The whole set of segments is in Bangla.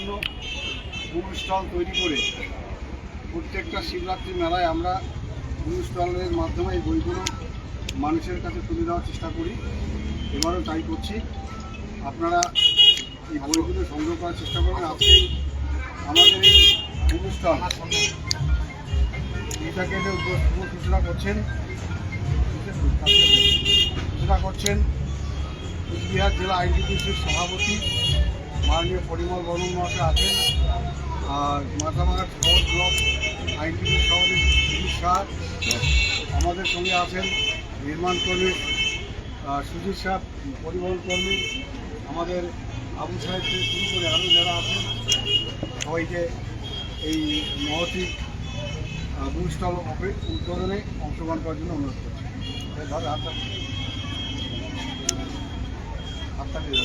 জন্য বুক স্টল তৈরি করে প্রত্যেকটা শিবরাত্রি মেলায় আমরা বুক স্টলের মাধ্যমে এই বইগুলো মানুষের কাছে তুলে দেওয়ার চেষ্টা করি। এবারও তাই করছি। আপনারা এই বইগুলো সংগ্রহ করার চেষ্টা করবেন। আজকেই আমাদের এই স্টল এটাকে সূচনা করছেন সূচনা করছেন কুচবিহার জেলা আইনজীবীর সভাপতি মাননীয় পরিমল বর্মন মহাশয় আছেন। আর মাথামাঘাট শহর ব্লক আইনজীবী সভাপতি সুজিত শাহ আমাদের সঙ্গে আছেন নির্মাণ কর্মী সুজিত শাহ পরিবহন কর্মী, আমাদের আবু সাহেব থেকে শুরু করে আরও যারা আছেন, সবাইকে এই মহতি বুক স্টল উদ্বোধনে অংশগ্রহণ করার জন্য অনুরোধ করছি। ধর হাতটা দিয়ে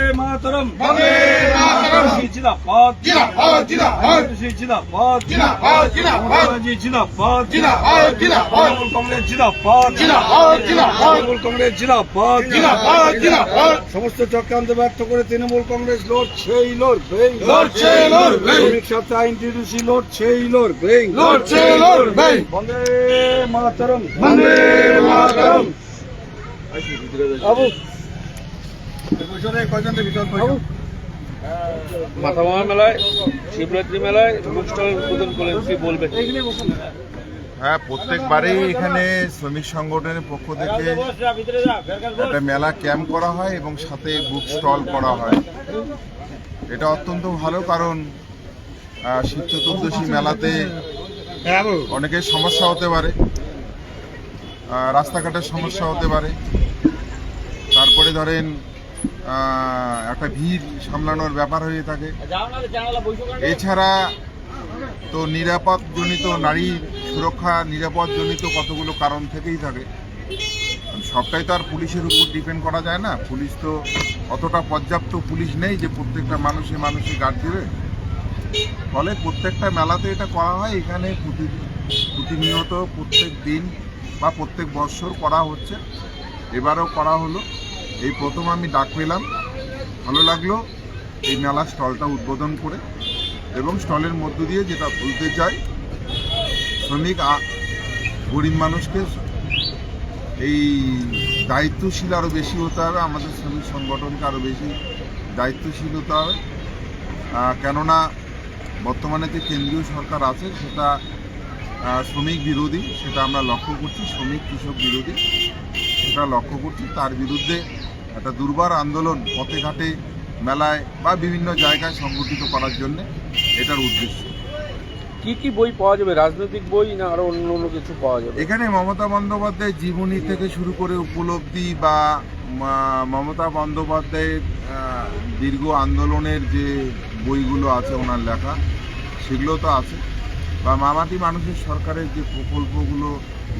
মাতরম! বন্দে মাতরম বন্দে মাতরম! শ্রী জিন্দাবাদ জিন্দাবাদ, জিন্দাবাদ! শ্রী জিন্দাবাদ জিন্দাবাদ, জিন্দাবাদ! জি জিন্দাবাদ জিন্দাবাদ, জিন্দাবাদ! তৃণমূল কংগ্রেস জিন্দাবাদ জিন্দাবাদ, জিন্দাবাদ! তৃণমূল কংগ্রেস জিন্দাবাদ জিন্দাবাদ, জিন্দাবাদ! সমস্ত চক্রান্ত ব্যর্থ করে তৃণমূল কংগ্রেস লড়ছেই লড়বে লড়ছে, লড়বে! শ্রমিক সপ্তাহ আইনটিডিসি লড়ছেই লড়বে লড়ছে, লড়বে! বন্দে মাতরম বন্দে মাতরম! বাবু বিতর্ক মেলায় শিবরাত্রি মেলায় উদ্বোধন করলেন কি বলবেন হ্যাঁ প্রত্যেকবারেই এখানে শ্রমিক সংগঠনের পক্ষ থেকে একটা মেলা ক্যাম্প করা হয় এবং সাথে বুক স্টল করা হয়। এটা অত্যন্ত ভালো কারণ শিব চতুর্দশী মেলাতে অনেকের সমস্যা হতে পারে রাস্তাঘাটের সমস্যা হতে পারে। তারপরে ধরেন একটা ভিড় সামলানোর ব্যাপার হয়ে থাকে। এছাড়া তো নিরাপদজনিত নারী সুরক্ষা নিরাপদজনিত কতগুলো কারণ থেকেই থাকে। সবটাই তো আর পুলিশের উপর ডিপেন্ড করা যায় না। পুলিশ তো অতটা পর্যাপ্ত পুলিশ নেই যে প্রত্যেকটা মানুষে মানুষে গার্ড দেবে। ফলে প্রত্যেকটা মেলাতে এটা করা হয়। এখানে প্রতিনিয়ত প্রত্যেক দিন বা প্রত্যেক বৎসর করা হচ্ছে। এবারও করা হলো। এই প্রথম আমি ডাক পেলাম। ভালো লাগল এই মেলা স্টলটা উদ্বোধন করে এবং স্টলের মধ্য দিয়ে যেটা বলতে চাই, শ্রমিক গরিব মানুষকে এই দায়িত্বশীল আরও বেশি হতে হবে, আমাদের শ্রমিক সংগঠনকে আরও বেশি দায়িত্বশীল হতে হবে। কেননা বর্তমানে যে কেন্দ্রীয় সরকার আছে, সেটা শ্রমিক বিরোধী, সেটা আমরা লক্ষ্য করছি, শ্রমিক কৃষক বিরোধী। সেটা লক্ষ্য করছি তার বিরুদ্ধে একটা দুর্বার আন্দোলন পথে ঘাটে মেলায় বা বিভিন্ন জায়গায় সংগঠিত করার জন্য এটার উদ্দেশ্য। কি কি বই পাওয়া যাবে? রাজনৈতিক বই না আরও অন্য অন্য কিছু পাওয়া যাবে? এখানে মমতা বন্দ্যোপাধ্যায়ের জীবনী থেকে শুরু করে উপলব্ধি বা মমতা বন্দ্যোপাধ্যায়ের দীর্ঘ আন্দোলনের যে বইগুলো আছে ওনার লেখা সেগুলো তো আছে। বা মামাটি মানুষের সরকারের যে প্রকল্পগুলো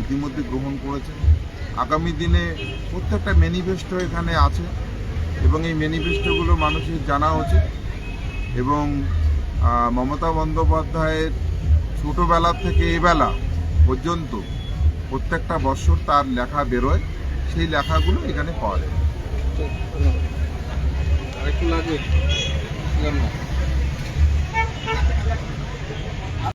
ইতিমধ্যে গ্রহণ করেছে আগামী দিনে প্রত্যেকটা ম্যানিফেস্টো এখানে আছে এবং এই ম্যানিফেস্টোগুলো মানুষের জানা উচিত এবং মমতা বন্দ্যোপাধ্যায়ের ছোটোবেলা থেকে এবেলা পর্যন্ত প্রত্যেকটা বছর তার লেখা বেরোয়, সেই লেখাগুলো এখানে পাওয়া যায়। আরেকটু লাগবে